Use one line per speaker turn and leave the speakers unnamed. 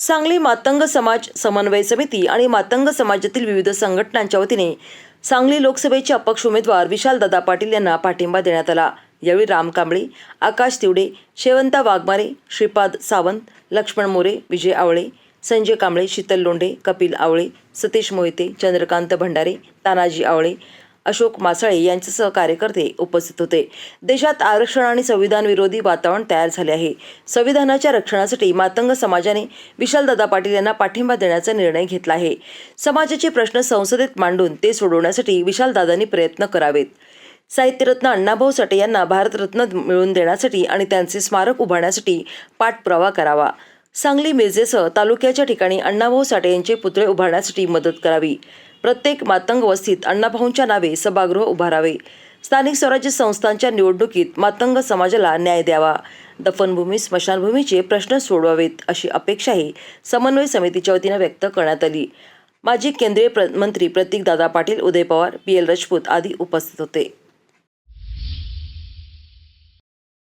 सांगली मातंग समाज समन्वय समिती आणि मातंग समाजातील विविध संघटनांच्या वतीने सांगली लोकसभेचे अपक्ष उमेदवार विशालदादा पाटील यांना पाठिंबा देण्यात आला. यावेळी राम कांबळे आकाश तिवडे शेवंता वाघमारे श्रीपाद सावंत लक्ष्मण मोरे विजय आवळे संजय कांबळे शीतल लोंढे कपिल आवळे सतीश मोहिते चंद्रकांत भंडारे तानाजी आवळे अशोक मासाळे यांच्यासह कार्यकर्ते उपस्थित होते. देशात आरक्षण आणि संविधान विरोधी वातावरण तयार झाले आहे. संविधानाच्या रक्षणासाठी मातंग समाजाने विशालदादा पाटील यांना पाठिंबा देण्याचा निर्णय घेतला आहे. समाजाचे प्रश्न संसदेत मांडून ते सोडवण्यासाठी विशालदादांनी प्रयत्न करावेत. साहित्यरत्न अण्णाभाऊ साठे यांना भारतरत्न मिळवून देण्यासाठी आणि त्यांचे स्मारक उभारण्यासाठी पाठपुरावा करावा. सांगली मिरजेसह तालुक्याच्या ठिकाणी अण्णाभाऊ साठे यांचे पुतळे उभारण्यासाठी मदत करावी. प्रत्येक मातंग वस्तीत अण्णाभाऊंच्या नावे सभागृह उभारावे. स्थानिक स्वराज्य संस्थांच्या निवडणुकीत मातंग समाजाला न्याय द्यावा. दफनभूमी स्मशानभूमीचे प्रश्न सोडवावेत अशी अपेक्षाही समन्वय समितीच्या वतीनं व्यक्त करण्यात आली. माजी केंद्रीय प्र मंत्री प्रतीकदादा पाटील उदय पवार पी एल राजपूत आदी उपस्थित होते.